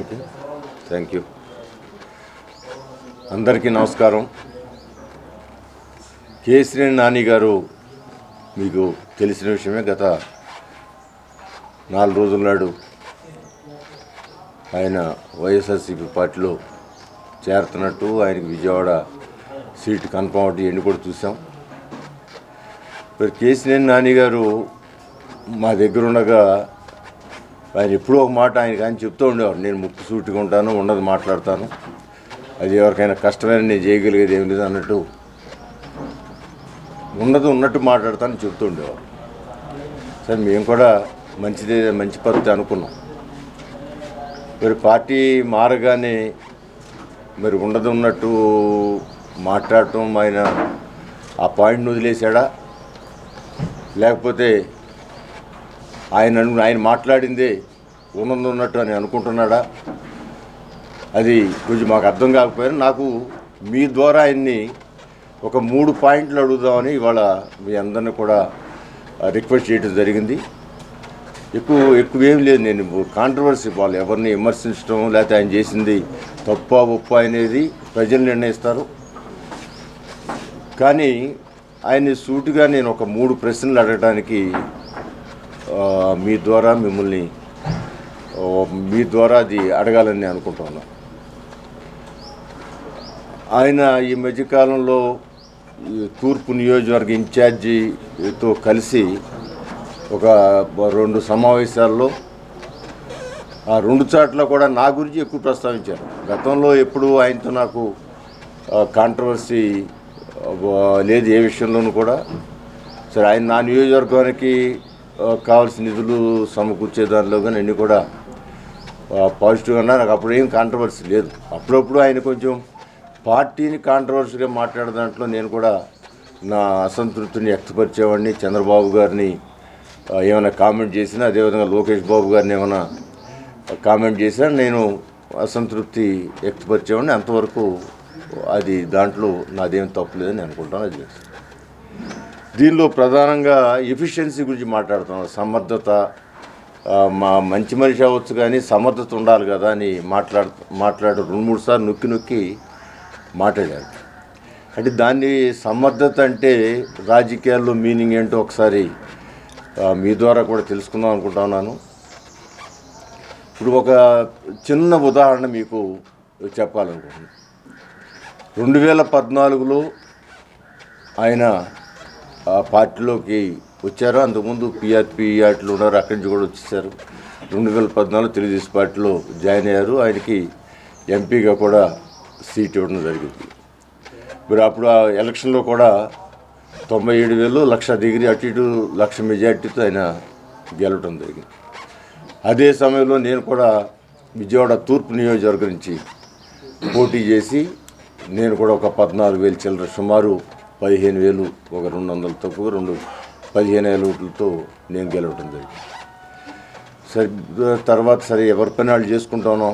Okay thank you అందరికీ నమస్కారం. కేసరి నాని గారు మీకు తెలిసిన విషయమే గత నాలుగు రోజుల నాడు ఆయన వైఎస్ఆర్సీపీ పార్టీలో చేరుతున్నట్టు ఆయనకి విజయవాడ సీట్ కన్ఫర్మ్ అవుతుంది ఎన్ని కూడా చూసాం. మరి కేసీఆర్ నాని గారు మా దగ్గర ఉండగా ఆయన ఎప్పుడూ ఒక మాట ఆయన కానీ చెప్తూ ఉండేవారు నేను ముక్కు సూటిగా ఉంటాను ఉన్నది మాట్లాడతాను. అది ఎవరికైనా కష్టమైన నేను చేయగలిగేది ఏం లేదు అన్నట్టు ఉన్నది ఉన్నట్టు మాట్లాడతాను చెప్తూ ఉండేవారు. సరే మేము కూడా మంచిదే మంచి పద్ధతి అనుకున్నాం. మరి పార్టీ మారగానే మరి ఉండదు ఉన్నట్టు మాట్లాడటం ఆయన ఆ పాయింట్ని వదిలేశాడా? లేకపోతే ఆయన ఆయన మాట్లాడిందే ఉన్నది ఉన్నట్టు అని అనుకుంటున్నాడా? అది కొంచెం మాకు అర్థం కాకపోయినా నాకు మీ ద్వారా ఆయన్ని ఒక మూడు పాయింట్లు అడుగుదామని ఇవాళ మీ అందరిని కూడా రిక్వెస్ట్ చేయడం జరిగింది. ఎక్కువ ఎక్కువ ఏం లేదు. నేను కాంట్రవర్సీ వాళ్ళు ఎవరిని విమర్శించడం లేకపోతే ఆయన చేసింది తప్ప ఒప్ప అనేది ప్రజలు నిర్ణయిస్తారు. కానీ ఆయన్ని సూటిగా నేను ఒక మూడు ప్రశ్నలు అడగడానికి మీ ద్వారా మిమ్మల్ని మీ ద్వారా అది అడగాలని నేను అనుకుంటున్నాను ఆయన ఈ మధ్యకాలంలో ఈ తూర్పు నియోజకవర్గ ఇన్ఛార్జితో కలిసి ఒక రెండు సమావేశాల్లో ఆ రెండు చాట్ల కూడా నా గురించి ఎక్కువ ప్రస్తావించారు. గతంలో ఎప్పుడు ఆయనతో నాకు కాంట్రవర్సీ లేదు ఏ విషయంలోనూ కూడా. సరే ఆయన నా నియోజకవర్గానికి కావాల్సిన నిధులు సమకూర్చే దానిలో కానీ అన్నీ కూడా పాజిటివ్గా ఉన్నా నాకు అప్పుడు ఏం కాంట్రవర్సీ లేదు. అప్పుడప్పుడు ఆయన కొంచెం పార్టీని కాంట్రవర్సీగా మాట్లాడే దాంట్లో నేను కూడా నా అసంతృప్తిని వ్యక్తపరిచేవాడిని. చంద్రబాబు గారిని ఏమైనా కామెంట్ చేసినా అదేవిధంగా లోకేష్ బాబు గారిని ఏమైనా కామెంట్ చేసినా నేను అసంతృప్తి వ్యక్తపరిచేవాడిని. అంతవరకు అది దాంట్లో నాదేం తప్పులేదని అనుకుంటాను. అది చేస్తాను దీనిలో ప్రధానంగా ఎఫిషియన్సీ గురించి మాట్లాడుతున్నాం సమర్థత మా మంచి మనిషి అవ్వచ్చు కానీ సమర్థత ఉండాలి కదా అని మాట్లాడు మాట్లాడు రెండు మూడు సార్లు నొక్కి నొక్కి మాట్లాడారు. అంటే దాన్ని సమర్థత అంటే రాజకీయాల్లో మీనింగ్ ఏంటో ఒకసారి మీ ద్వారా కూడా తెలుసుకుందాం అనుకుంటున్నాను ఇప్పుడు ఒక చిన్న ఉదాహరణ మీకు చెప్పాలనుకుంటున్నాను. రెండు వేల పద్నాలుగులో ఆయన ఆ పార్టీలోకి వచ్చారు. అంతకుముందు పిఆర్పి ఆటలు ఉన్నారు. అక్కడి నుంచి కూడా వచ్చేసారు. రెండు వేల పద్నాలుగు తెలుగుదేశం పార్టీలో జాయిన్ అయ్యారు. ఆయనకి ఎంపీగా కూడా సీట్ ఇవ్వడం జరిగింది. మరి అప్పుడు ఆ ఎలక్షన్లో కూడా తొంభై ఏడు వేలు లక్ష డిగ్రీ అటు ఇటు లక్ష మెజార్టీతో ఆయన గెలవడం జరిగింది. అదే సమయంలో నేను కూడా విజయవాడ తూర్పు నియోజకవర్గం నుంచి పోటీ చేసి నేను కూడా ఒక పద్నాలుగు వేలు చిల్లర సుమారు పదిహేను వేలు ఒక రెండు వందలు తక్కువ రెండు పదిహేను వేల ఓట్లతో నేను గెలవడం జరిగింది. సరే తర్వాత సరే ఎవరి పని వాళ్ళు చేసుకుంటానో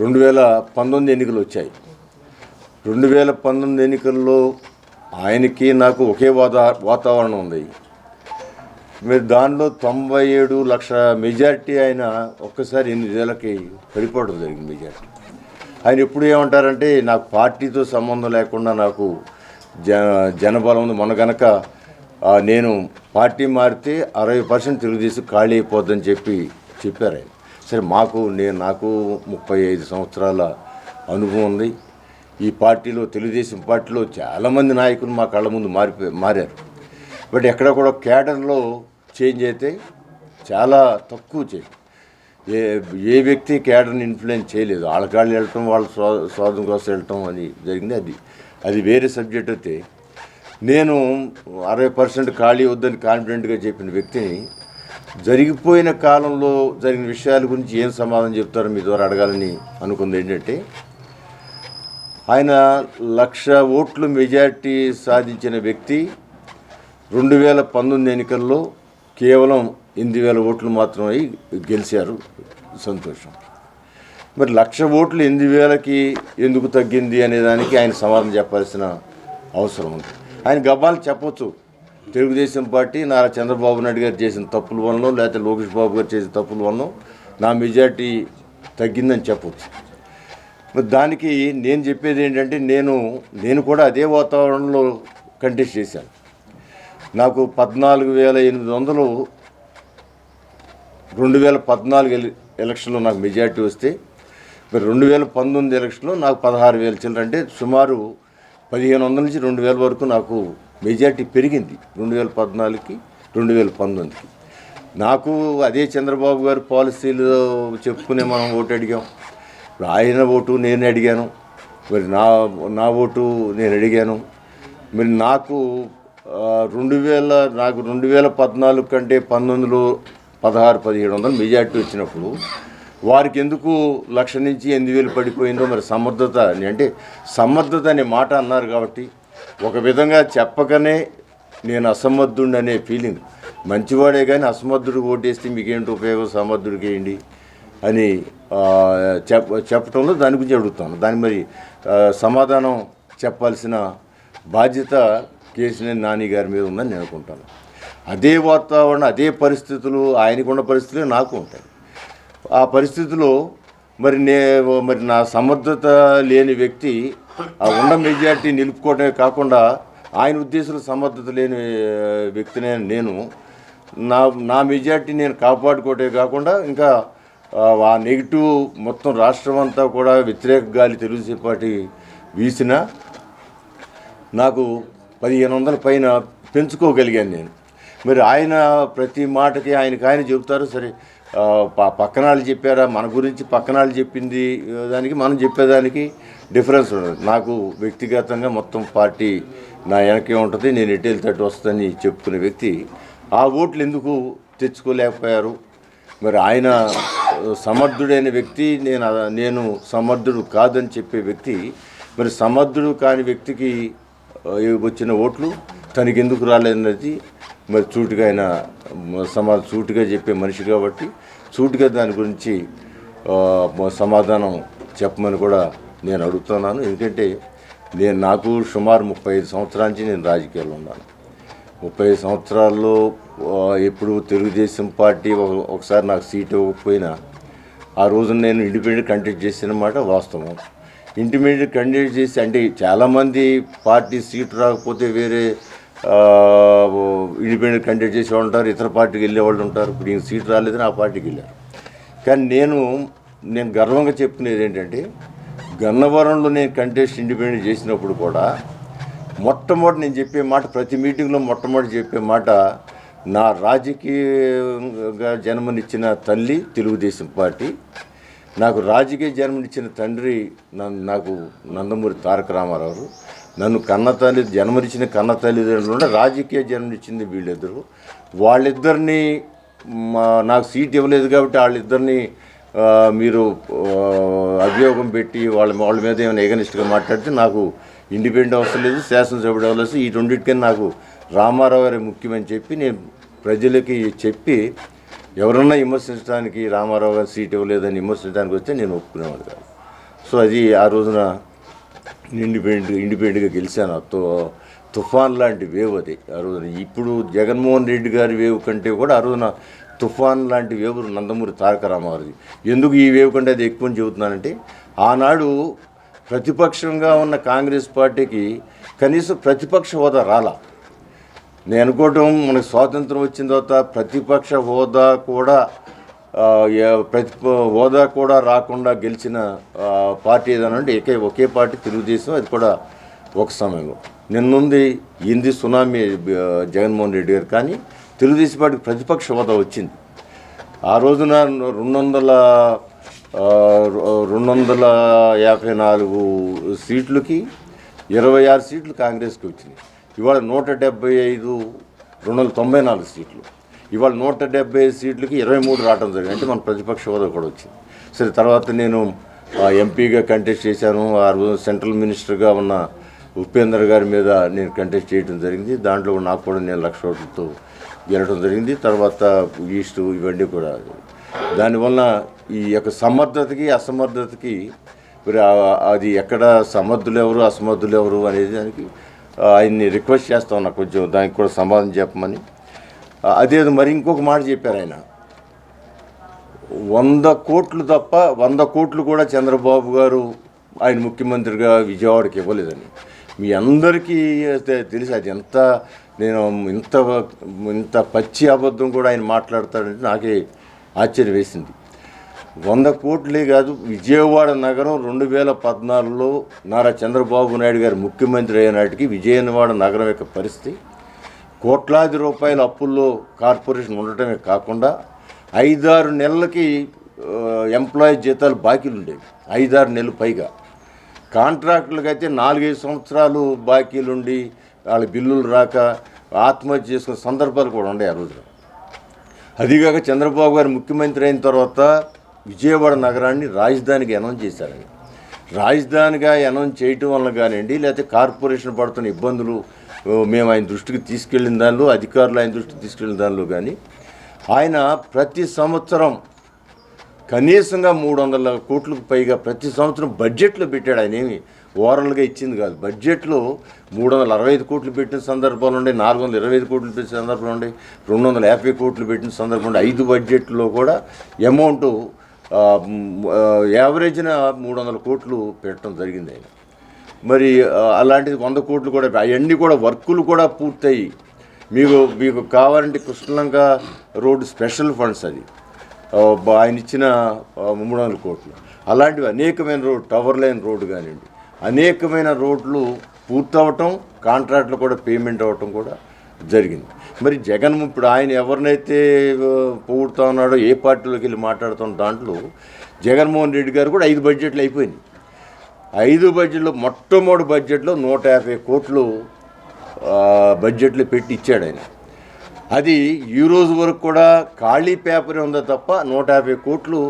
రెండు వేల పంతొమ్మిది ఎన్నికలు వచ్చాయి. రెండు వేల పంతొమ్మిది ఎన్నికల్లో ఆయనకి నాకు ఒకే వాతా వాతావరణం ఉంది. మీరు దానిలో తొంభై ఏడు లక్ష మెజార్టీ ఆయన ఒక్కసారి ఎనిమిది వేలకి పడిపోవడం జరిగింది మెజారిటీ. ఆయన ఎప్పుడు ఏమంటారంటే నాకు పార్టీతో సంబంధం లేకుండా నాకు జ జనబలం ఉంది. మొన్న కనుక నేను పార్టీ మారితే అరవై పర్సెంట్ తెలుగుదేశం ఖాళీ అయిపోద్దని చెప్పి చెప్పారు ఆయన. సరే మాకు నేను నాకు ముప్పై ఐదు సంవత్సరాల అనుభవం ఉంది. ఈ పార్టీలో తెలుగుదేశం పార్టీలో చాలామంది నాయకులు మా కళ్ళ ముందు మారిపోయి మారారు. బట్ ఎక్కడ కూడా కేడర్లో చేంజ్ అయితే చాలా తక్కువ చేంజ్. ఏ ఏ వ్యక్తి కేడర్ని ఇన్ఫ్లుయెన్స్ చేయలేదు. వాళ్ళ కాళ్ళు వెళ్ళటం వాళ్ళ స్వా స్వార్థం కోసం వెళ్ళటం అని జరిగింది అది. అది వేరే సబ్జెక్ట్ అయితే నేను అరవై పర్సెంట్ ఖాళీ వద్దని కాన్ఫిడెంట్గా చెప్పిన వ్యక్తిని జరిగిపోయిన కాలంలో జరిగిన విషయాల గురించి ఏం సమాధానం చెప్తారో మీ ద్వారా అడగాలని అనుకుంది ఏంటంటే ఆయన లక్ష ఓట్లు మెజార్టీ సాధించిన వ్యక్తి రెండు వేల పంతొమ్మిది ఎన్నికల్లో కేవలం ఎనిమిది వేల ఓట్లు మాత్రమే గెలిచారు. సంతోషం. మరి లక్ష ఓట్లు ఎనిమిది వేలకి ఎందుకు తగ్గింది అనే దానికి ఆయన సమాధానం చెప్పాల్సిన అవసరం ఉంది. ఆయన గబ్బాలు చెప్పొచ్చు. తెలుగుదేశం పార్టీ నారా చంద్రబాబు నాయుడు గారు చేసిన తప్పుల వలన లేకపోతే లోకేష్ బాబు గారు చేసిన తప్పుల వలన నా మెజార్టీ తగ్గిందని చెప్పొచ్చు. మరి దానికి నేను చెప్పేది ఏంటంటే నేను నేను కూడా అదే వాతావరణంలో కంటెస్ట్ చేశాను. నాకు పద్నాలుగు వేల ఎనిమిది వందలు రెండు వేల పద్నాలుగు ఎల- ఎలక్షన్లో నాకు మెజార్టీ వస్తే మరి రెండు వేల పంతొమ్మిది ఎలక్షన్లో నాకు పదహారు వేల చిల్లర అంటే సుమారు పదిహేను వందల నుంచి రెండు వేల వరకు నాకు మెజార్టీ పెరిగింది. రెండు వేల పద్నాలుగుకి రెండు వేల పంతొమ్మిదికి. నాకు అదే చంద్రబాబు గారి పాలసీలు చెప్పుకునే మనం ఓటు అడిగాం. ఇప్పుడు ఆయన ఓటు నేను అడిగాను. మరి నా నా ఓటు నేను అడిగాను. మరి నాకు రెండు వేల నాకు రెండు వేల పద్నాలుగు కంటే పంతొమ్మిదిలో పదహారు పదిహేడు వందలు మెజార్టీ వచ్చినప్పుడు వారికి ఎందుకు లక్ష నుంచి ఎనిమిది వేలు పడిపోయిందో మరి సమర్థత అని. అంటే సమర్థత అనే మాట అన్నారు కాబట్టి ఒక విధంగా చెప్పకనే నేను అసమర్థుడు అనే ఫీలింగ్ మంచివాడే కానీ అసమర్థుడు ఓటేస్తే మీకేంటి ఉపయోగం? సమర్థుడికి వేయండి అని చెప్ప చెప్ చెప్పటంలో దాని గురించి అడుగుతాను. దాని మరి సమాధానం చెప్పాల్సిన బాధ్యత కేసీఆర్ నాని గారి మీద ఉందని నేను అనుకుంటాను. అదే వాతావరణం అదే పరిస్థితులు ఆయనకున్న పరిస్థితులు నాకు ఉంటాయి. ఆ పరిస్థితిలో మరి నే మరి నా సమర్థత లేని వ్యక్తి ఆ ఉన్న మెజార్టీ నిలుపుకోవడమే కాకుండా ఆయన ఉద్దేశంలో సమర్థత లేని వ్యక్తినే నేను నా నా మెజార్టీ నేను కాపాడుకోవటమే కాకుండా ఇంకా ఆ, నెగిటివ్ మొత్తం రాష్ట్రం అంతా కూడా వ్యతిరేక గాలి తెలుగుదేశం పార్టీ వీసిన నాకు పదిహేను వందల పైన పెంచుకోగలిగాను నేను. మరి ఆయన ప్రతి మాటకి ఆయనకి ఆయన చెబుతారు సరే పక్కన వాళ్ళు చెప్పారా? మన గురించి పక్కన వాళ్ళు చెప్పింది దానికి మనం చెప్పేదానికి డిఫరెన్స్ ఉండదు. నాకు వ్యక్తిగతంగా మొత్తం పార్టీ నా వెనకే ఉంటుంది నేను ఎటు వెళ్తాడు వస్తుందని చెప్పుకునే వ్యక్తి ఆ ఓట్లు ఎందుకు తెచ్చుకోలేకపోయారు? మరి ఆయన సమర్థుడైన వ్యక్తి నేను నేను సమర్థుడు కాదని చెప్పే వ్యక్తి మరి సమర్థుడు కాని వ్యక్తికి వచ్చిన ఓట్లు తనకి ఎందుకు రాలేదన్నది మరి చూటుగా ఆయన సమాధానం సమా చెప్పే మనిషి కాబట్టి సూటిగా దాని గురించి సమాధానం చెప్పమని కూడా నేను అడుగుతున్నాను. ఎందుకంటే నేను నాకు సుమారు ముప్పై ఐదు సంవత్సరాల నుంచి నేను రాజకీయాల్లో ఉన్నాను. ముప్పై సంవత్సరాల్లో ఎప్పుడు తెలుగుదేశం పార్టీ ఒక- ఒకసారి నాకు సీట్ ఇవ్వకపోయినా ఆ రోజున నేను ఇండిపెండెంట్ కంటెక్ట్ చేసిన మాట వాస్తవం. ఇండిపెండెంట్ కంటెక్ట్ చేసి అంటే చాలామంది పార్టీ సీట్ రాకపోతే వేరే ఇండిపెండెంట్ ఇండిపెండెంట్ చేసే చేసేవాళ్ళు ఉంటారు ఇతర పార్టీకి వెళ్ళే వాళ్ళు ఉంటారు. ఇప్పుడు ఈయన సీట్ రాలేదని ఆ పార్టీకి వెళ్ళారు. కానీ నేను నేను గర్వంగా చెప్పుకునేది ఏంటంటే గన్నవరంలో నేను కంటెస్ట్ ఇండిపెండెంట్ చేసినప్పుడు కూడా మొట్టమొదటి నేను చెప్పే మాట ప్రతి మీటింగ్లో మొట్టమొదటి చెప్పే మాట నా రాజకీయంగా జన్మనిచ్చిన తల్లి తెలుగుదేశం పార్టీ. నాకు రాజకీయ జన్మనిచ్చిన తండ్రి నన్ను నాకు నందమూరి తారక రామారావు. నన్ను కన్న తల్లి జన్మనిచ్చిన కన్న తల్లిదండ్రులు రాజకీయ జన్మనిచ్చింది వీళ్ళిద్దరు. వాళ్ళిద్దరిని మా నాకు సీట్ ఇవ్వలేదు కాబట్టి వాళ్ళిద్దరిని మీరు అభియోగం పెట్టి వాళ్ళ వాళ్ళ మీద ఏమైనా ఎగనిస్ట్గా మాట్లాడితే నాకు ఇండిపెండెంట్ అవసరం లేదు శాసనసభ్యుడు అవసరం ఈ రెండింటికైనా నాకు రామారావు గారే ముఖ్యమని చెప్పి నేను ప్రజలకి చెప్పి ఎవరన్నా విమర్శించడానికి రామారావు గారు సీట్ ఇవ్వలేదని విమర్శించడానికి వస్తే నేను ఒప్పుకునేవాడు కాదు. సో అది ఆ రోజున ఇండిపెండెంట్ ఇండిపెండెంట్గా గెలిచాను. తో తుఫాన్ లాంటి వేవ్ అది ఆ రోజున. ఇప్పుడు జగన్మోహన్ రెడ్డి గారి వేవ్ కంటే కూడా ఆ రోజున తుఫాన్ లాంటి వేవ్ నందమూరి తారక రామారావుది ఎందుకు ఈ వేవ్ కంటే అది ఎక్కువని చెబుతున్నానంటే ఆనాడు ప్రతిపక్షంగా ఉన్న కాంగ్రెస్ పార్టీకి కనీసం ప్రతిపక్ష హోదా రాలా. నేను అనుకోవటం మనకు స్వాతంత్రం వచ్చిన తర్వాత ప్రతిపక్ష హోదా కూడా ప్రతి హోదా కూడా రాకుండా గెలిచిన పార్టీ ఏదైనా అంటే ఏకే ఒకే పార్టీ తెలుగుదేశం అది కూడా ఒక సమయంలో. నిన్నుంది ఇంది సునామీ జగన్మోహన్ రెడ్డి గారు. కానీ తెలుగుదేశం పార్టీకి ప్రతిపక్ష హోదా వచ్చింది. ఆ రోజున రెండు వందల రెండు వందల యాభై నాలుగు సీట్లకి ఇరవై ఆరు సీట్లు కాంగ్రెస్కి వచ్చినాయి. ఇవాళ నూట డెబ్బై ఐదు రెండు వందల తొంభై నాలుగు సీట్లు. ఇవాళ నూట డెబ్బై సీట్లకి ఇరవై మూడు రావడం జరిగింది. అంటే మన ప్రతిపక్ష హోదా కూడా వచ్చింది. సరే తర్వాత నేను ఎంపీగా కంటెస్ట్ చేశాను. ఆ రోజు సెంట్రల్ మినిస్టర్గా ఉన్న ఉపేందర్ గారి మీద నేను కంటెస్ట్ చేయడం జరిగింది. దాంట్లో నాకు కూడా నేను లక్ష ఓట్లతో గెలడం జరిగింది. తర్వాత ఈస్ట్ ఇవన్నీ కూడా. దానివల్ల ఈ యొక్క సమర్థతకి అసమర్థతకి మరి అది ఎక్కడ సమర్థులు ఎవరు అసమర్థులు ఎవరు అనేది దానికి ఆయన్ని రిక్వెస్ట్ చేస్తా ఉన్నా. కొంచెం దానికి కూడా సమాధానం చెప్పమని. అదేదో మరి ఇంకొక మాట చెప్పారు ఆయన. వంద కోట్లు తప్ప వంద కోట్లు కూడా చంద్రబాబు గారు ఆయన ముఖ్యమంత్రిగా విజయవాడకి ఇవ్వలేదని. మీ అందరికీ తెలిసి అది ఎంత నేను ఇంత ఇంత పచ్చి అబద్ధం కూడా ఆయన మాట్లాడతాడంటే నాకే ఆశ్చర్యం వేసింది. వంద కోట్లే కాదు విజయవాడ నగరం రెండు వేల పద్నాలుగులో నారా చంద్రబాబు నాయుడు గారు ముఖ్యమంత్రి అయినాటికి విజయవాడ నగరం యొక్క పరిస్థితి కోట్లాది రూపాయల అప్పుల్లో కార్పొరేషన్ ఉండటమే కాకుండా ఐదారు నెలలకి ఎంప్లాయీ జీతాలు బాకీలు ఉండేవి. ఐదారు నెలలు పైగా. కాంట్రాక్టులకు అయితే నాలుగైదు సంవత్సరాలు బాకీలుండి వాళ్ళ బిల్లులు రాక ఆత్మహత్య చేసుకున్న సందర్భాలు కూడా ఉండే ఆ రోజున అదిగాక చంద్రబాబు గారు ముఖ్యమంత్రి అయిన తర్వాత విజయవాడ నగరాన్ని రాజధానికి అనౌన్స్ చేశారండి రాజధానిగా అనౌన్స్ చేయటం వల్ల కానివ్వండి లేకపోతే కార్పొరేషన్ పడుతున్న ఇబ్బందులు మేము ఆయన దృష్టికి తీసుకెళ్ళిన దానిలో అధికారులు ఆయన దృష్టికి తీసుకెళ్ళిన దానిలో కానీ ఆయన ప్రతి సంవత్సరం కనీసంగా మూడు వందల కోట్లకు పైగా ప్రతి సంవత్సరం బడ్జెట్లో పెట్టాడు ఆయన ఏమి ఓవరాల్గా ఇచ్చింది కాదు. బడ్జెట్లో మూడు వందల అరవై ఐదు కోట్లు పెట్టిన సందర్భాలు ఉండే నాలుగు వందల ఇరవై ఐదు కోట్లు పెట్టిన సందర్భాలు ఉండే రెండు వందల యాభై కోట్లు పెట్టిన సందర్భం ఉండే ఐదు బడ్జెట్లో కూడా అమౌంట్ యావరేజ్న మూడు వందల కోట్లు పెట్టడం జరిగింది ఆయన. మరి అలాంటిది వంద కోట్లు కూడా అవన్నీ కూడా వర్కులు కూడా పూర్తయి మీకు మీకు కావాలంటే కృష్ణలంక రోడ్డు స్పెషల్ ఫండ్స్ అది. ఆయన ఇచ్చిన మూడు వందల కోట్లు. అలాంటివి అనేకమైన రోడ్ టవర్ లైన్ రోడ్డు కానివ్వండి అనేకమైన రోడ్లు పూర్తవటం కాంట్రాక్ట్లు కూడా పేమెంట్ అవ్వటం కూడా జరిగింది. మరి జగన్ ఇప్పుడు ఆయన ఎవరినైతే ఆ, ఉన్నాడో ఏ పార్టీలోకి వెళ్ళి మాట్లాడుతున్న దాంట్లో జగన్మోహన్ రెడ్డి గారు కూడా ఐదు బడ్జెట్లు అయిపోయినాయి. ఐదు బడ్జెట్లో మొట్టమొదటి బడ్జెట్లో నూట యాభై కోట్లు బడ్జెట్లు పెట్టి ఇచ్చాడు ఆయన. అది ఈ రోజు వరకు కూడా ఖాళీ పేపరే ఉందో తప్ప నూట యాభై కోట్లు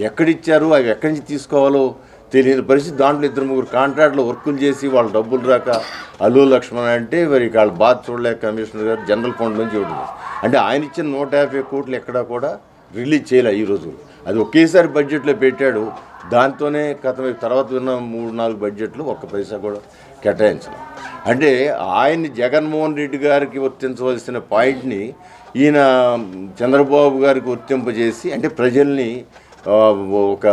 ఎక్కడిచ్చారు అవి ఎక్కడి నుంచి తీసుకోవాలో తెలియని పరిస్థితి. దాంట్లో ఇద్దరు ముగ్గురు కాంట్రాక్ట్లో వర్కులు చేసి వాళ్ళ డబ్బులు రాక అల్లు లక్ష్మణ్ అంటే మరి వాళ్ళ బాధ చూడలేక కమిషనర్ గారు జనరల్ ఫండ్ నుంచి ఇవ్వడం అంటే ఆయన ఇచ్చిన నూట యాభై కోట్లు ఎక్కడా కూడా రిలీజ్ చేయలే ఈ రోజు. అది ఒకేసారి బడ్జెట్లో పెట్టాడు. దాంతోనే గత తర్వాత విన్న మూడు నాలుగు బడ్జెట్లు ఒక్క పైసా కూడా కేటాయించడం అంటే ఆయన్ని జగన్మోహన్ రెడ్డి గారికి వర్తించవలసిన పాయింట్ని ఈయన చంద్రబాబు గారికి వర్తింపజేసి అంటే ప్రజల్ని ఒక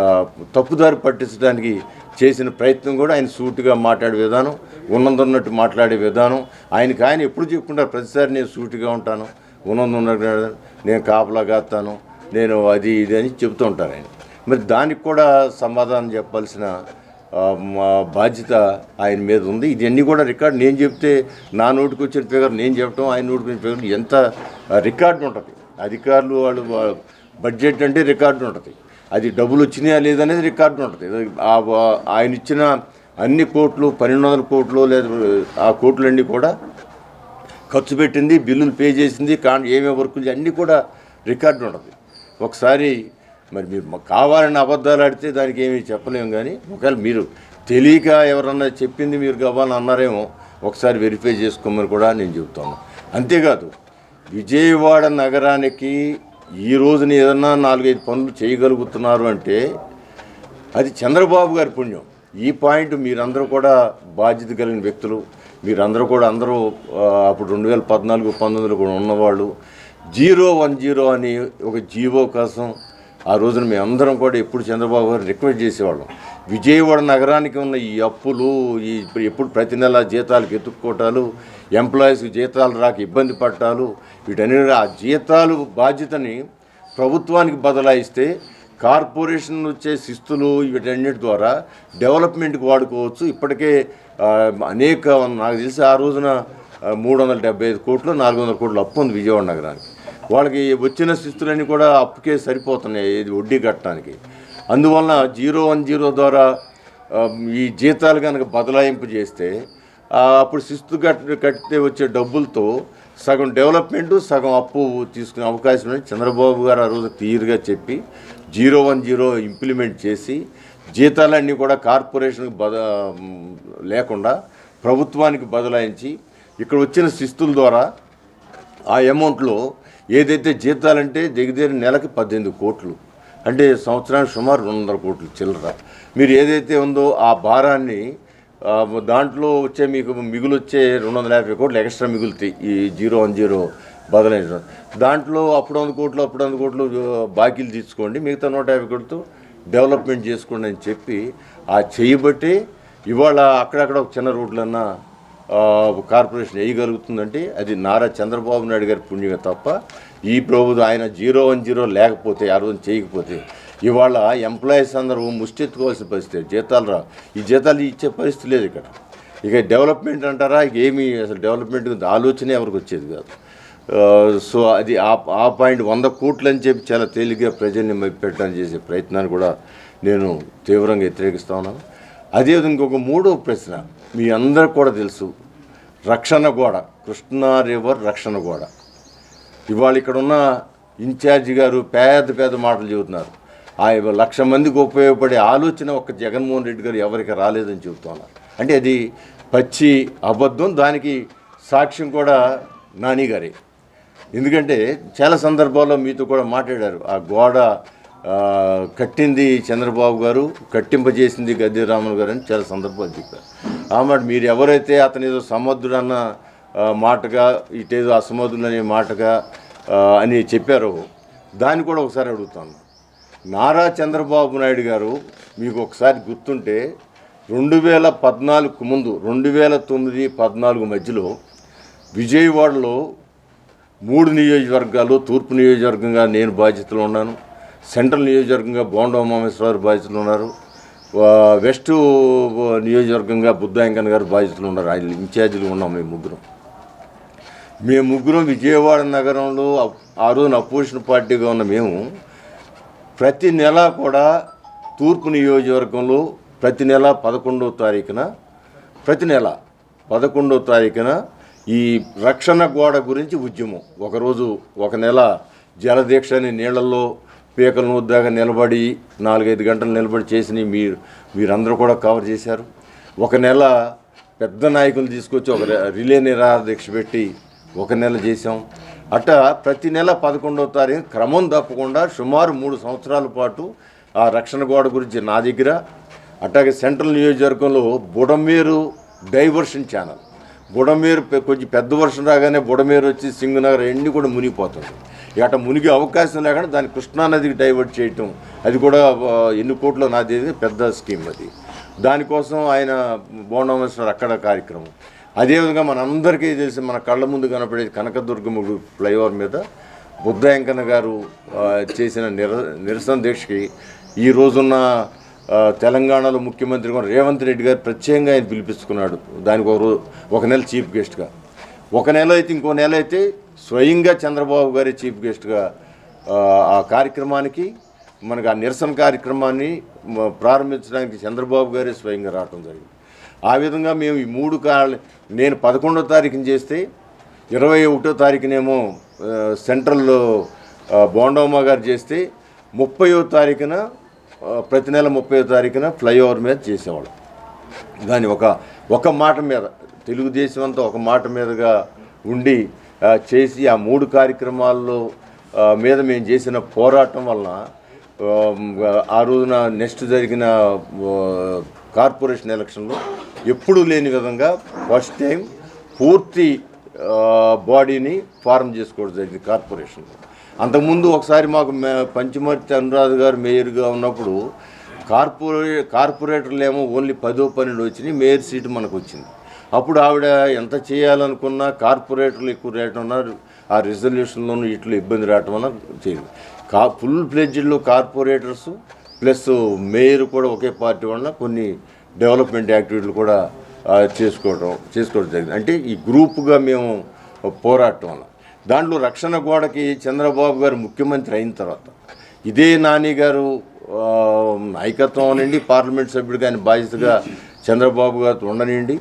తప్పుదారి పట్టించడానికి చేసిన ప్రయత్నం కూడా ఆయన సూటిగా మాట్లాడే విధానం ఉన్నదన్నట్టు మాట్లాడే విధానం. ఆయనకి ఆయన ఎప్పుడు చెప్పుకుంటారు ప్రతిసారి నేను సూటిగా ఉంటాను ఉన్నది ఉన్నట్టు నేను కాపలా కాస్తాను నేను అది ఇది అని చెబుతూ ఉంటాను ఆయన. మరి దానికి కూడా సమాధానం చెప్పాల్సిన మా బాధ్యత ఆయన మీద ఉంది. ఇదన్నీ కూడా రికార్డు నేను చెప్తే నా నోటికి వచ్చిన ఫిగర్ నేను చెప్పడం ఆయన నోటికి వచ్చిన ఫిగర్ ఎంత రికార్డు ఉంటుంది. అధికారులు వాళ్ళు బడ్జెట్ అంటే రికార్డు ఉంటుంది. అది డబ్బులు వచ్చినాయా లేదనేది రికార్డు ఉంటుంది. ఆ ఆయన ఇచ్చిన అన్ని కోట్లు పన్నెండు వందల కోట్లు లేదా ఆ కోట్లన్నీ కూడా ఖర్చు పెట్టింది బిల్లులు పే చేసింది కా ఏమేమి వర్కులు అన్నీ కూడా రికార్డు ఉంటుంది. ఒకసారి మరి మీరు మాకు కావాలని అబద్ధాలు ఆడితే దానికి ఏమీ చెప్పలేము కానీ ఒకవేళ మీరు తెలియక ఎవరన్నా చెప్పింది మీరు కావాలని అన్నారేమో ఒకసారి వెరిఫై చేసుకోమని కూడా నేను చెబుతాను అంతేకాదు విజయవాడ నగరానికి ఈ రోజున ఏదన్నా నాలుగైదు పనులు చేయగలుగుతున్నారు అంటే అది చంద్రబాబు గారి పుణ్యం. ఈ పాయింట్ మీరందరూ కూడా బాధ్యత కలిగిన వ్యక్తులు. మీరందరూ కూడా అందరూ అప్పుడు రెండు వేల పద్నాలుగు పంతొమ్మిదిలో కూడా ఉన్నవాళ్ళు. జీరో వన్ జీరో అని ఒక జీవో కోసం ఆ రోజున మేము అందరం కూడా ఎప్పుడు చంద్రబాబు గారు రిక్వెస్ట్ చేసేవాళ్ళం. విజయవాడ నగరానికి ఉన్న ఈ అప్పులు ఈ ఇప్పుడు ఎప్పుడు ప్రతి నెల జీతాలకు ఎత్తుక్కోవటాలు ఎంప్లాయీస్కి జీతాలు రాక ఇబ్బంది పడటాలు వీటన్ని ఆ జీతాలు బాధ్యతని ప్రభుత్వానికి బదలాయిస్తే కార్పొరేషన్ వచ్చే శిస్తులు వీటన్నిటి ద్వారా డెవలప్మెంట్కి వాడుకోవచ్చు. ఇప్పటికే అనేక నాకు తెలిసి ఆ రోజున మూడు వందల డెబ్బై ఐదు కోట్లు నాలుగు వందల కోట్లు అప్పు ఉంది విజయవాడ నగరానికి. వాళ్ళకి వచ్చిన శిస్తులన్నీ కూడా అప్పుకే సరిపోతున్నాయి ఇది వడ్డీ కట్టడానికి. అందువలన జీరో వన్ జీరో ద్వారా ఈ జీతాలు కనుక బదలాయింపు చేస్తే అప్పుడు శిస్తు కట్టితే వచ్చే డబ్బులతో సగం డెవలప్మెంట్ సగం అప్పు తీసుకునే అవకాశం ఉంది చంద్రబాబు గారు ఆ రోజు క్లియర్గా చెప్పి జీరో వన్ జీరో ఇంప్లిమెంట్ చేసి జీతాలన్నీ కూడా కార్పొరేషన్కి బద లేకుండా ప్రభుత్వానికి బదలాయించి ఇక్కడ వచ్చిన శిస్తుల ద్వారా ఆ అమౌంట్లో ఏదైతే జీతాలంటే దగ్గర నెలకి పద్దెనిమిది కోట్లు అంటే సంవత్సరానికి సుమారు రెండు వందల కోట్లు చిల్లర. మీరు ఏదైతే ఉందో ఆ భారాన్ని దాంట్లో వచ్చే మీకు మిగులు వచ్చే రెండు వందల యాభై కోట్లు ఎక్స్ట్రా మిగులుతాయి. ఈ జీరో వన్ జీరో బదలాయించడం దాంట్లో అప్పుడు వంద కోట్లు అప్పుడు వంద కోట్లు బాకీలు తీసుకోండి. మిగతా నూట యాభై కోట్లతో డెవలప్మెంట్ చేసుకోండి అని చెప్పి ఆ చేయబట్టి ఇవాళ అక్కడక్కడ ఒక చిన్న రోడ్లన్నా కార్పొరేషన్ వేయగలుగుతుందంటే అది నారా చంద్రబాబు నాయుడు గారి పుణ్యమే తప్ప ఈ ప్రభుత్వం ఆయన జీరో వన్ జీరో లేకపోతే ఆ రోజు చేయకపోతే ఇవాళ ఎంప్లాయీస్ అందరూ ముష్టెత్తుకోవాల్సిన పరిస్థితి జీతాలు రా ఈ జీతాలు ఇచ్చే పరిస్థితి లేదు ఇక్కడ. ఇక డెవలప్మెంట్ అంటారా? ఇక ఏమీ అసలు డెవలప్మెంట్ గురించి ఆలోచనే ఎవరికి వచ్చేది కాదు. సో అది ఆ ఆ పాయింట్ వంద కోట్లు అని చెప్పి చాలా తేలిగ్గా ప్రజల్ని పెట్టడానికి చేసే ప్రయత్నాన్ని కూడా నేను తీవ్రంగా వ్యతిరేకిస్తా ఉన్నాను. అదేవిధంగా ఇంకొక మూడో ప్రశ్న మీ అందరికి కూడా తెలుసు రక్షణ గోడ కృష్ణా రివర్ రక్షణ గోడ. ఇవాళ ఇక్కడ ఉన్న ఇన్ఛార్జి గారు పేద పేద మాటలు చెబుతున్నారు. ఆ లక్ష మందికి ఉపయోగపడే ఆలోచన ఒక జగన్మోహన్ రెడ్డి గారు ఎవరికి రాలేదని చెబుతున్నారు. అంటే అది పచ్చి అబద్ధం దానికి సాక్ష్యం కూడా నాని గారే. ఎందుకంటే చాలా సందర్భాల్లో మీతో కూడా మాట్లాడారు. ఆ గోడ కట్టింది చంద్రబాబు గారు కట్టింపజేసింది గద్దె రామన్ గారు అని చాలా సందర్భాలు చెప్పారు. ఆ మాట మీరు ఎవరైతే అతని ఏదో సమర్థుడు అన్న మాటగా ఇటేదో అసమర్థుడు మాటగా అని చెప్పారు. దాన్ని కూడా ఒకసారి అడుగుతాను. నారా చంద్రబాబు నాయుడు గారు మీకు ఒకసారి గుర్తుంటే రెండు వేల పద్నాలుగుకు ముందు రెండు వేల తొమ్మిది పద్నాలుగు మధ్యలో విజయవాడలో మూడు నియోజకవర్గాలు తూర్పు నియోజకవర్గంగా నేను బాధ్యతలు ఉన్నాను. సెంట్రల్ నియోజకవర్గంగా బోండా బాధ్యతలు ఉన్నారు. వెస్ట్ నియోజకవర్గంగా బుద్ధాయంకన్ గారు బాధ్యతలు ఉన్నారు. ఆయన ఇన్ఛార్జీలు ఉన్నాం మేము ముగ్గురం. మేము ముగ్గురం విజయవాడ నగరంలో అప్- ఆ రోజున అపోజిషన్ పార్టీగా ఉన్న మేము ప్రతి నెల కూడా తూర్పు నియోజకవర్గంలో ప్రతి నెల పదకొండవ తారీఖున ప్రతి నెల పదకొండవ తారీఖున ఈ రక్షణ గోడ గురించి ఉద్యమం. ఒకరోజు ఒక నెల జలదీక్ష అని నీళ్ళల్లో పీకల ముద్దాగా నిలబడి నాలుగైదు గంటలు నిలబడి చేసి మీరు మీరందరూ కూడా కవర్ చేశారు. ఒక నెల పెద్ద నాయకులు తీసుకొచ్చి ఒక రిలే నిరాదీక్ష పెట్టి ఒక నెల చేసాం అట్టా ప్రతి నెల పదకొండవ తారీఖు క్రమం తప్పకుండా సుమారు మూడు సంవత్సరాల పాటు ఆ రక్షణ గోడ గురించి నా దగ్గర అట్లాగే సెంట్రల్ నియోజకవర్గంలో బుడమేరు డైవర్షన్ ఛానల్. బుడమేరు కొంచెం పెద్ద వర్షం రాగానే బుడమేరు వచ్చి సింగనగర్ ఎన్ని కూడా మునిగిపోతుంది. ఇక అట్ట మునిగే అవకాశం లేకుండా దాన్ని కృష్ణానదికి డైవర్ట్ చేయటం అది కూడా ఎన్ని కోట్లు నాది పెద్ద స్కీమ్ అది. దానికోసం ఆయన బోండమేశ్వర్ అక్కడ కార్యక్రమం. అదేవిధంగా మనందరికీ తెలిసి మన కళ్ళ ముందు కనపడే కనకదుర్గముడు ఫ్లైఓవర్ మీద బుద్ధ వెంకన్న గారు చేసిన నిర నిరసన దీక్షకి ఈ రోజున్న తెలంగాణలో ముఖ్యమంత్రి కూడా రేవంత్ రెడ్డి గారు ప్రత్యేకంగా ఆయన పిలిపించుకున్నాడు. దానికి ఒక రోజు ఒక నెల చీఫ్ గెస్ట్గా. ఒక నెల అయితే ఇంకో నెల అయితే స్వయంగా చంద్రబాబు గారి చీఫ్ గెస్ట్గా ఆ, కార్యక్రమానికి మనకు ఆ నిరసన కార్యక్రమాన్ని ప్రారంభించడానికి చంద్రబాబు గారే స్వయంగా రావడం జరిగింది. ఆ విధంగా మేము ఈ మూడు కాల నేను పదకొండో తారీఖున చేస్తే ఇరవై ఒకటో తారీఖునేమో సెంట్రల్లో బోండమ్మ గారు చేస్తే ముప్పయో తారీఖున ప్రతి నెల ముప్పయో తారీఖున ఫ్లైఓవర్ మీద చేసేవాళ్ళం. దాని ఒక ఒక మాట మీద తెలుగుదేశం అంతా ఒక మాట మీదగా ఉండి చేసి ఆ మూడు కార్యక్రమాల్లో మీద మేము చేసిన పోరాటం వలన ఆ, రోజున నెక్స్ట్ జరిగిన కార్పొరేషన్ ఎలక్షన్లో ఎప్పుడూ లేని విధంగా ఫస్ట్ టైం పూర్తి బాడీని ఫారం చేసుకోవడం జరిగింది కార్పొరేషన్లో అంతకుముందు ఒకసారి మాకు పంచమర్తి అనురాధ గారు మేయర్గా ఉన్నప్పుడు కార్పొరే కార్పొరేటర్లు ఏమో ఓన్లీ పదో పన్నెండు వచ్చినాయి మేయర్ సీటు మనకు వచ్చింది అప్పుడు ఆవిడ ఎంత చేయాలనుకున్నా కార్పొరేటర్లు ఎక్కువ రేట్ ఉన్నారు ఆ రిజల్యూషన్లోనూ ఇట్లు ఇబ్బంది రావటం వల్ల చేయదు కా ఫుల్ ఫ్లెడ్జ్డ్లో కార్పొరేటర్స్ ప్లస్ మేయర్ కూడా ఒకే పార్టీ వల్ల కొన్ని డెవలప్మెంట్ యాక్టివిటీలు కూడా చేసుకోవడం చేసుకోవడం జరిగింది. అంటే ఈ గ్రూప్గా మేము పోరాటం వల్ల దాంట్లో రక్షణ గోడకి చంద్రబాబు గారు ముఖ్యమంత్రి అయిన తర్వాత ఇదే నాని గారు నాయకత్వం అనండి పార్లమెంట్ సభ్యుడిగా ఆయన బాధ్యతగా చంద్రబాబు గారు ఉండనండి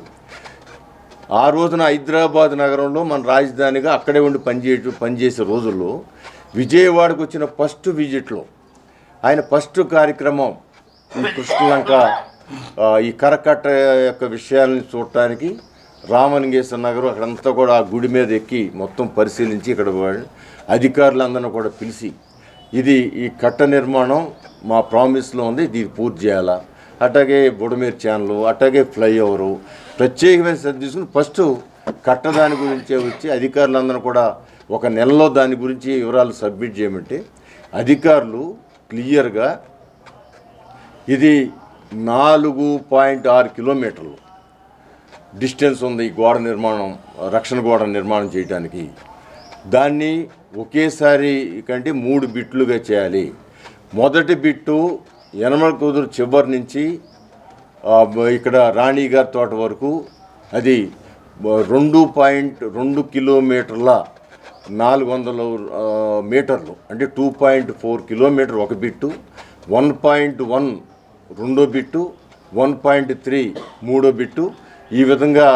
ఆ రోజున హైదరాబాద్ నగరంలో మన రాజధానిగా అక్కడే ఉండి పనిచేయ పనిచేసే రోజుల్లో విజయవాడకు వచ్చిన ఫస్ట్ విజిట్లో ఆయన ఫస్ట్ కార్యక్రమం ఈ కృష్ణలంక ఈ కరకట్ట యొక్క విషయాలను చూడటానికి రామలింగేశ్వర నగరం అక్కడంతా కూడా ఆ గుడి మీద ఎక్కి మొత్తం పరిశీలించి ఇక్కడ వాళ్ళు అధికారులందరినీ కూడా పిలిచి ఇది ఈ కట్ట నిర్మాణం మా ప్రామిస్లో ఉంది ఇది పూర్తి చేయాలా. అట్లాగే బుడమేరు ఛానల్ అట్లాగే ఫ్లైఓవరు ప్రత్యేకమైన శ్రద్ధ తీసుకుని ఫస్ట్ కట్టదాని గురించే వచ్చి అధికారులందరూ కూడా ఒక నెలలో దాని గురించి వివరాలు సబ్మిట్ చేయమంటే అధికారులు క్లియర్గా ఇది నాలుగు పాయింట్ ఆరు కిలోమీటర్లు డిస్టెన్స్ ఉంది ఈ గోడ నిర్మాణం రక్షణ గోడ నిర్మాణం చేయడానికి దాన్ని ఒకేసారి కంటే మూడు బిట్లుగా చేయాలి. మొదటి బిట్టు యనమల కుదురు చివరి నుంచి ఇక్కడ రాణిగారి తోట వరకు. అది రెండు పాయింట్ రెండు కిలోమీటర్ల నాలుగు వందల మీటర్లు అంటే టూ పాయింట్ ఫోర్ కిలోమీటర్ ఒక బిట్టు వన్ పాయింట్ వన్ రెండో బిట్టు వన్ పాయింట్ త్రీ మూడో బిట్టు ఈ విధంగా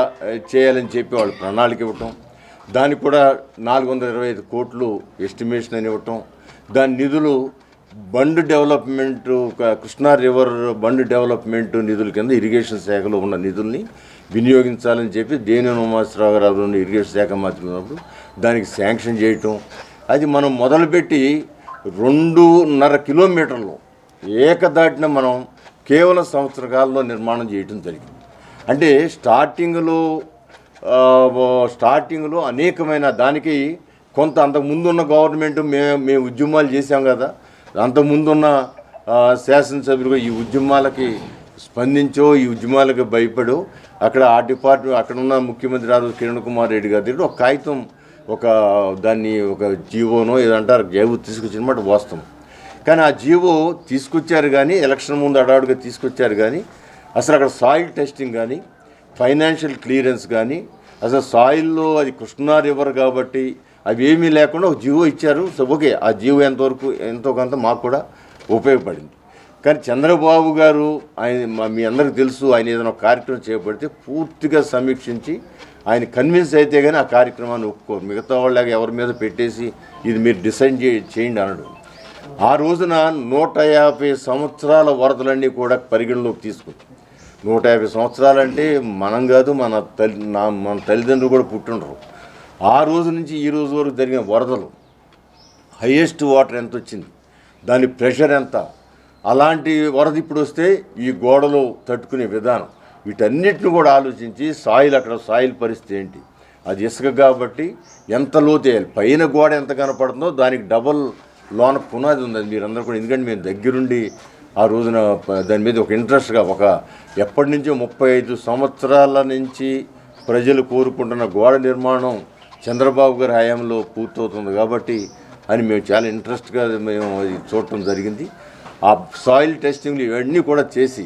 చేయాలని చెప్పి వాళ్ళు ప్రణాళిక ఇవ్వటం దానికి కూడా నాలుగు వందల ఇరవై ఐదు కోట్లు ఎస్టిమేషన్ అని ఇవ్వటం దాని నిధులు బండ్ డెవలప్మెంట్ ఒక కృష్ణా రివర్ బండ్ డెవలప్మెంట్ నిధుల కింద ఇరిగేషన్ శాఖలో ఉన్న నిధుల్ని వినియోగించాలని చెప్పి దేని ఉమాశ్రావు గారు ఇరిగేషన్ శాఖ మంత్రి ఉన్నప్పుడు దానికి శాంక్షన్ చేయటం. అది మనం మొదలుపెట్టి రెండున్నర కిలోమీటర్లు ఏకదాటిన మనం కేవలం సంవత్సర కాలంలో నిర్మాణం చేయటం జరిగింది. అంటే స్టార్టింగ్లో స్టార్టింగ్లో అనేకమైన దానికి కొంత అంతకు ముందున్న గవర్నమెంట్ మేము మేము ఉద్యమాలు చేసాం కదా. అంతకు ముందున్న శాసనసభ్యులుగా ఈ ఉద్యమాలకి స్పందించో ఈ ఉద్యమాలకు భయపడో అక్కడ ఆ డిపార్ట్మెంట్ అక్కడ ఉన్న ముఖ్యమంత్రి రాజు కిరణ్ కుమార్ రెడ్డి గారి దగ్గర ఒక కాగితం ఒక దాన్ని ఒక జీవోనో ఏదంటారు జీవో తీసుకొచ్చినమాట వాస్తవం. కానీ ఆ జీవో తీసుకొచ్చారు కానీ ఎలక్షన్ ముందు అడావుడిగా తీసుకొచ్చారు కానీ అసలు అక్కడ సాయిల్ టెస్టింగ్ కానీ ఫైనాన్షియల్ క్లియరెన్స్ కానీ అసలు సాయిల్లో అది కృష్ణా రివర్ కాబట్టి అవి ఏమీ లేకుండా ఒక జీవో ఇచ్చారు. సో ఓకే ఆ జీవో ఎంతవరకు ఎంతో కొంత మాకు కూడా ఉపయోగపడింది. కానీ చంద్రబాబు గారు ఆయన మీ అందరికి తెలుసు ఆయన ఏదైనా ఒక కార్యక్రమం చేపడితే పూర్తిగా సమీక్షించి ఆయన కన్విన్స్ అయితే కానీ ఆ కార్యక్రమాన్ని ఒప్పుకోరు. మిగతా వాళ్ళగా ఎవరి మీద పెట్టేసి ఇది మీరు డిసైడ్ చే చేయండి అనడు ఆ రోజున నూట యాభై సంవత్సరాల వరదలన్నీ కూడా పరిగణలోకి తీసుకుంది నూట యాభై సంవత్సరాలంటే మనం కాదు మన తల్లి నా మన తల్లిదండ్రులు కూడా పుట్టినరు ఆ రోజు నుంచి ఈ రోజు వరకు జరిగిన వరదలు హైయెస్ట్ వాటర్ ఎంత వచ్చింది దాని ప్రెషర్ ఎంత అలాంటి వరద ఇప్పుడు వస్తే ఈ గోడలు తట్టుకునే విధానం వీటన్నిటిని కూడా ఆలోచించి సాయిల్ అక్కడ సాయిల్ పరిస్థితి ఏంటి? అది ఇసుక కాబట్టి ఎంత లోతు వేయాలి? పైన గోడ ఎంత కనపడుతుందో దానికి డబల్ లోన పునాది ఉంది అది మీరందరూ కూడా ఎందుకంటే మేము దగ్గరుండి ఆ రోజున దాని మీద ఒక ఇంట్రెస్ట్గా ఒక ఎప్పటి నుంచో ముప్పై ఐదు సంవత్సరాల నుంచి ప్రజలు కోరుకుంటున్న గోడ నిర్మాణం చంద్రబాబు గారి హయాంలో పూర్తవుతుంది కాబట్టి అని మేము చాలా ఇంట్రెస్ట్గా మేము చూడటం జరిగింది. ఆ సాయిల్ టెస్టింగ్లు ఇవన్నీ కూడా చేసి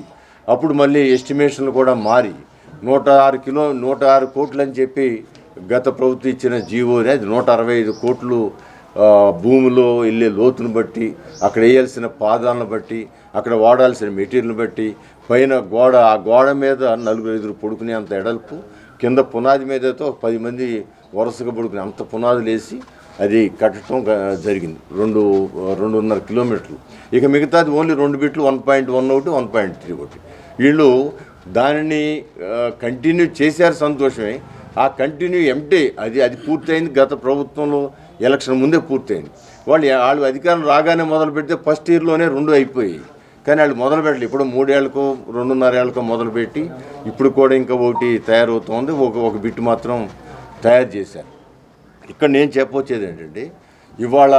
అప్పుడు మళ్ళీ ఎస్టిమేషన్లు కూడా మారి. నూట ఆరు కిలో నూట ఆరు కోట్లు అని చెప్పి గత ప్రభుత్వం ఇచ్చిన జీవోని అది. నూట అరవై ఐదు కోట్లు భూమిలో వెళ్ళే లోతును బట్టి అక్కడ వేయాల్సిన పాదాలను బట్టి అక్కడ వాడాల్సిన మెటీరియల్ని బట్టి పైన గోడ ఆ గోడ మీద నలుగురు ఐదుగురు పడుకునే అంత ఎడల్పు కింద పునాది మీదతో పది మంది వరుసగా పడుకునే అంత పునాదులు వేసి అది కట్టడం జరిగింది. రెండు రెండున్నర కిలోమీటర్లు. ఇక మిగతాది ఓన్లీ రెండు బిట్లు వన్ పాయింట్ వన్ ఒకటి వన్ పాయింట్ త్రీ ఒకటి. వీళ్ళు దానిని కంటిన్యూ చేశారు సంతోషమే. ఆ కంటిన్యూ ఎంటే అది అది పూర్తయింది. గత ప్రభుత్వంలో ఎలక్షన్ ముందే పూర్తయింది. వాళ్ళు వాళ్ళు అధికారం రాగానే మొదలు పెడితే ఫస్ట్ ఇయర్లోనే రెండు అయిపోయాయి. కానీ వాళ్ళు మొదలు పెట్టలేదు ఇప్పుడు మూడేళ్ళకు రెండున్నర ఏళ్ళకో మొదలుపెట్టి ఇప్పుడు కూడా ఇంకా ఒకటి తయారవుతోంది ఒక ఒక బిట్ మాత్రం తయారు చేశారు. ఇక్కడ నేను చెప్పొచ్చేది ఏంటంటే ఇవాళ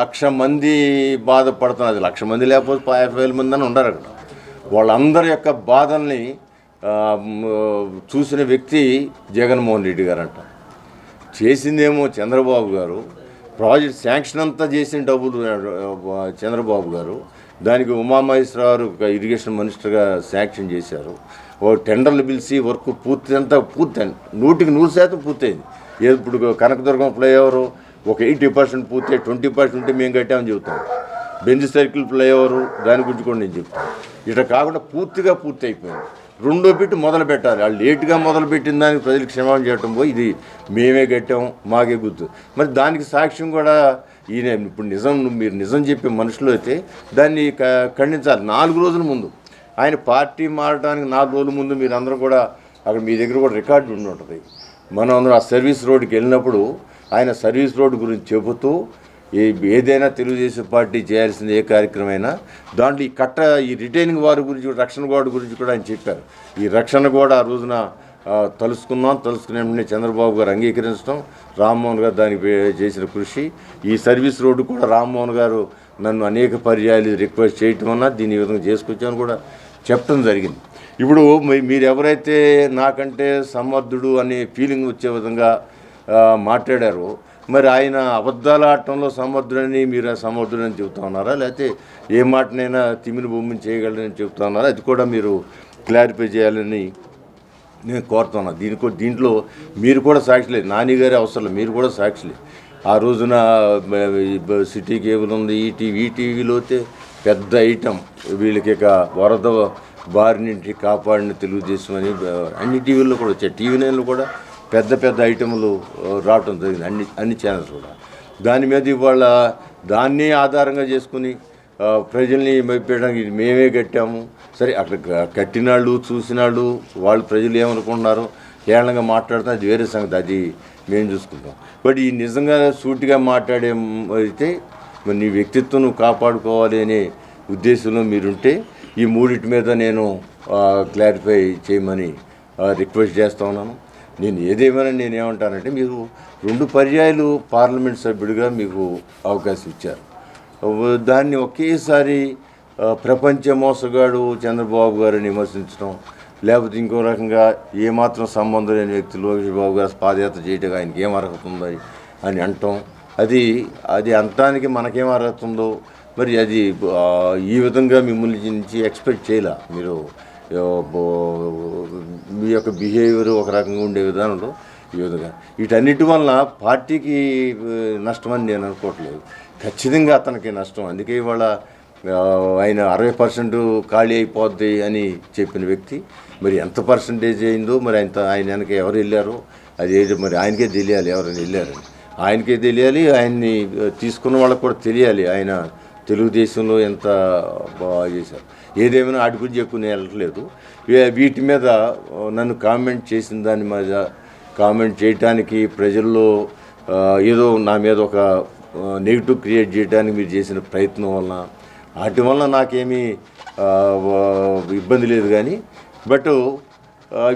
లక్ష మంది బాధపడుతున్నది లక్ష మంది లేకపోతే యాభై వేల మంది అని ఉండరు అక్కడ. వాళ్ళందరి యొక్క బాధల్ని చూసిన వ్యక్తి జగన్మోహన్ రెడ్డి గారు అంట చేసిందేమో చంద్రబాబు గారు. ప్రాజెక్ట్ శాంక్షన్ అంతా చేసిన డబ్బులు చంద్రబాబు గారు. దానికి ఉమామహేశ్వరరావు గారు ఒక ఇరిగేషన్ మినిస్టర్గా శాంక్షన్ చేశారు. ఓ టెండర్లు పిలిచి వర్క్ పూర్తి అంతా పూర్తయింది నూటికి నూరు శాతం పూర్తయింది. ఏది ఇప్పుడు కనకదుర్గం ఫ్లైఓవర్ ఒక ఎయిటీ పర్సెంట్ పూర్తి ట్వంటీ పర్సెంట్ ఉంటే మేము కట్టామని చెబుతాం బెంజ్ సర్కిల్ ఫ్లైఓవర్ దాని గురించి కూడా నేను చెప్తాను. ఇట్లా కాకుండా పూర్తిగా పూర్తి అయిపోయింది రెండో బిట్ మొదలు పెట్టాలి. వాళ్ళు లేటుగా మొదలు పెట్టిన దానికి ప్రజలకు క్షమాపణ చేయటం పోయి ఇది మేమే కట్టాం మాకే గుర్తు. మరి దానికి సాక్ష్యం కూడా ఈయన ఇప్పుడు నిజం మీరు నిజం చెప్పే మనుషులు అయితే దాన్ని క- ఖండించాలి. నాలుగు రోజుల ముందు. ఆయన పార్టీ మారడానికి నాలుగు రోజుల ముందు మీరు అందరూ కూడా అక్కడ మీ దగ్గర కూడా రికార్డు ఉండి ఉంటుంది. మనం అందరం ఆ సర్వీస్ రోడ్డుకి వెళ్ళినప్పుడు ఆయన సర్వీస్ రోడ్డు గురించి చెబుతూ ఏ ఏదైనా తెలుగుదేశం పార్టీ చేయాల్సిన ఏ కార్యక్రమైనా దాంట్లో ఈ కట్ట ఈ రిటైనింగ్ వారి గురించి కూడా, రక్షణ గోడ గురించి కూడా ఆయన చెప్పారు. ఈ రక్షణ గోడ ఆ రోజున తలుసుకున్నాం తలుసుకునే వెంటనే చంద్రబాబు గారు అంగీకరించడం రామ్మోహన్ గారు దానికి చేసిన కృషి. ఈ సర్వీస్ రోడ్డు కూడా రామ్మోహన్ గారు నన్ను అనేక పర్యాయాలు రిక్వెస్ట్ చేయటం అన్నా దీని ఈ విధంగా చేసుకొచ్చామని కూడా చెప్పడం జరిగింది. ఇప్పుడు మీ- మీరు ఎవరైతే నాకంటే సమర్థుడు అనే ఫీలింగ్ వచ్చే విధంగా మాట్లాడారో మరి ఆయన అబద్ధాలు ఆడటంలో సమర్థుడని మీరు ఆ సమర్థుడని చెబుతా ఉన్నారా? లేకపోతే ఏ మాటనైనా తిమిని భూమిని చేయగలరని చెబుతా ఉన్నారా? అది కూడా మీరు క్లారిఫై చేయాలని నేను కోరుతున్నా. దీనికో దీంట్లో మీరు కూడా సాక్షులే నానిగారి అవసరం మీరు కూడా సాక్షులే ఆ రోజున సిటీ కేబుల్ ఉంది. ఈ టీవీ టీవీలో అయితే పెద్ద ఐటమ్ వీళ్ళకి ఇక వరద బారి నుండి కాపాడిన తెలుగుదేశం అని అన్ని టీవీల్లో కూడా వచ్చాయి. టీవీ నైన్లో కూడా పెద్ద పెద్ద ఐటములు రావటం జరిగింది. అన్ని అన్ని ఛానల్స్ కూడా. దాని మీద ఇవాళ దాన్ని ఆధారంగా చేసుకుని ప్రజల్ని మెప్పించడానికి ఇది మేమే కట్టాము. సరే అక్కడ కట్టినాళ్ళు చూసినాళ్ళు వాళ్ళు ప్రజలు ఏమనుకుంటున్నారు కేరళంగా మాట్లాడుతున్నా అది వేరే సంగతి. అది మేము చూసుకుంటాం. బట్ ఈ నిజంగా సూటిగా మాట్లాడే అయితే మరి నీ వ్యక్తిత్వం నువ్వు కాపాడుకోవాలి అనే ఉద్దేశంలో మీరుంటే ఈ మూడింటి మీద నేను క్లారిఫై చేయమని రిక్వెస్ట్ చేస్తా ఉన్నాను. నేను ఏదేమైనా నేను ఏమంటానంటే మీరు రెండు పర్యాయాలు పార్లమెంట్ సభ్యుడిగా మీకు అవకాశం ఇచ్చారు. దాన్ని ఒకేసారి ప్రపంచ మోసగాడు చంద్రబాబు గారిని విమర్శించడం లేకపోతే ఇంకో రకంగా ఏమాత్రం సంబంధం లేని వ్యక్తి లోకేష్ బాబు గారు పాదయాత్ర చేయటం ఆయనకి ఏం అర్హత ఉంది అని అంటాం. అది అది అంటానికి మనకేం అర్హత ఉందో మరి అది ఈ విధంగా మిమ్మల్ని నుంచి ఎక్స్పెక్ట్ చేయలే మీరు? మీ యొక్క బిహేవియర్ ఒక రకంగా ఉండే విధానంలో ఈ విధంగా. వీటన్నిటి వల్ల పార్టీకి నష్టం అని నేను అనుకోవట్లేదు. ఖచ్చితంగా అతనికి నష్టం. అందుకే ఇవాళ ఆయన అరవై పర్సెంట్ ఖాళీ అయిపోద్ది అని చెప్పిన వ్యక్తి. మరి ఎంత పర్సంటేజ్ అయిందో మరి ఆయన ఆయన వెనక ఎవరు వెళ్ళారో అది ఏది మరి ఆయనకే తెలియాలి ఎవరైనా వెళ్ళారని. ఆయనకే తెలియాలి ఆయన్ని తీసుకున్న వాళ్ళకి కూడా తెలియాలి. ఆయన తెలుగుదేశంలో ఎంత బాగా చేశారు. ఏదేమైనా ఆడి గురించి ఎక్కువ నేను వెళ్ళట్లేదు వీటి మీద నన్ను కామెంట్ చేసిన దాని మీద కామెంట్ చేయటానికి ప్రజల్లో ఏదో నా మీద ఒక నెగిటివ్ క్రియేట్ చేయడానికి మీరు చేసిన ప్రయత్నం వలన వాటి వలన నాకేమీ ఇబ్బంది లేదు కానీ బట్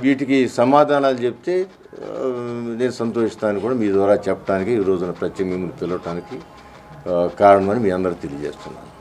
వీటికి సమాధానాలు చెప్తే నేను సంతోషిస్తాను కూడా మీ ద్వారా చెప్పడానికి ఈ రోజున ప్రత్యేక మిమ్మల్ని పిలవటానికి కారణమని మీ అందరూ తెలియజేస్తున్నాను.